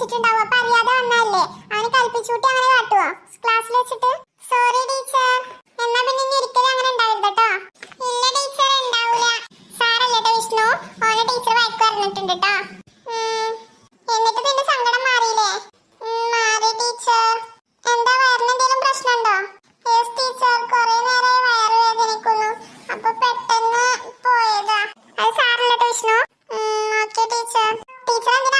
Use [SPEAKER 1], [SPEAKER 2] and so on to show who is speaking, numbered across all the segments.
[SPEAKER 1] വെച്ചിട്ടുണ്ടാവും അപ്പൊ അറിയാതെ വന്നല്ലേ അവന് കൽപ്പിച്ചുകൂട്ടി അങ്ങനെ കാട്ടുവോ? ക്ലാസ്സിൽ വെച്ചിട്ട്? സോറി ടീച്ചർ എന്നാ പിന്നെ ഇനി ഒരിക്കലും അങ്ങനെ ഉണ്ടാവരുത് കേട്ടോ. ഇല്ല ടീച്ചർ ഉണ്ടാവൂല. സാറല്ലേ വിഷ്ണു? ഓനെ ടീച്ചർ വഴക്ക് പറഞ്ഞിട്ടുണ്ട് കേട്ടോ. എന്നിട്ട് നിന്റെ സങ്കടം മാറിയില്ലേ? മാറി ടീച്ചർ എന്താ വയറിന് എന്തെങ്കിലും പ്രശ്നമുണ്ടോ? യെസ് ടീച്ചർ കുറെ നേരമായി വയറ് വേദനിക്കുന്നു. അപ്പൊ പെട്ടെന്ന് പോയതാ. അത് സാറില്ല വിഷ്ണു? ഓക്കെ ടീച്ചർ ടീച്ചർ എന്തിനാ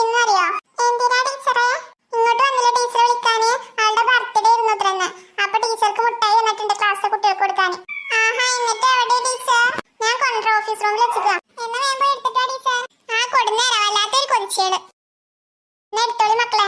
[SPEAKER 1] അറിയോ എന്തിനാ ടീച്ചറെ? ഇങ്ങോട്ട് വന്നില്ല ടീച്ചറെ വിളിക്കാന്. ആളുടെ ബർത്ത്ഡേ ആയിരുന്നു അത്രന്ന്. അപ്പൊ ടീച്ചർക്ക് മുട്ടായി വന്നിട്ടുണ്ട് ക്ലാസ്സിലെ കുട്ടികൾക്ക് കൊടുക്കാൻ. ആഹാ എന്നിട്ട് എവിടെ ടീച്ചർ? ഞാൻ കൊണ്ടുവരാം ഓഫീസ് റൂമിൽ വെച്ചിട്ടാ എന്നാ വേഗം എടുത്തിട്ടാ ടീച്ചർ. ആ കൊടുന്നേരാ. വല്ലാത്തൊരു കൊതിച്ചേട് മക്കളെ.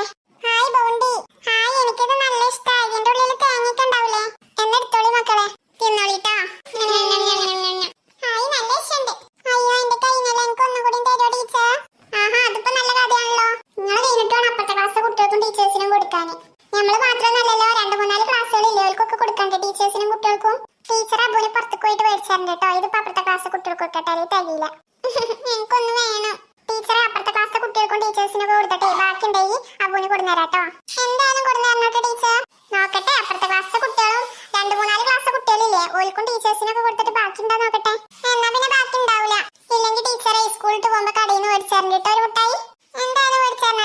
[SPEAKER 1] കൊടുക്കാന്. ഞമ്മൾ മാത്രമല്ലല്ലോ രണ്ട് മൂന്നാൽ ക്ലാസ്സുകൾ ഇല്ലവർക്കൊക്കെ കൊടുക്കണ്ട ടീച്ചേഴ്സിനും കുട്ടികൾക്കും. ടീച്ചർ അബൂനെ പുറത്തു പോയിട്ട് മേടിച്ചാറുണ്ട് കേട്ടോ ഇതിപ്പോ അപ്പുറത്തെ ക്ലാസ് കുട്ടികൾക്ക് കൊടുക്കട്ടെ തരില്ല എനിക്കൊന്ന് വേണം. ടീച്ചർ അപ്പുറത്തെ ക്ലാസ്സിലെ കുട്ടികൾക്കും ടീച്ചേഴ്സിനൊക്കെ കൊടുത്തിട്ടേ ബാക്കി ഉണ്ടെങ്കിൽ അബൂന് കൊടുന്നേരാം കേട്ടോ എന്തായാലും കൊടുന്നേരണോട്ടെ ടീച്ചർ. നോക്കട്ടെ അപ്പുറത്തെ ക്ലാസ്സിലെ കുട്ടികളും രണ്ട് മൂന്നാൽ ക്ലാസ് കുട്ടികളില്ലേ ഓൽക്കും ടീച്ചേഴ്സിനൊക്കെ കൊടുത്തിട്ട് ബാക്കി ഉണ്ടോ നോക്കട്ടെ. എന്നാ പിന്നെ ബാക്കി ഉണ്ടാവില്ല ഇല്ലെങ്കിൽ ടീച്ചറെ സ്കൂളിൽ പോകുമ്പോ കടയിൽ നിന്ന് മേടിച്ചാറുണ്ട് കേട്ടോ ഒരു മുട്ടായി. എന്തായാലും മേടിച്ചാറിന്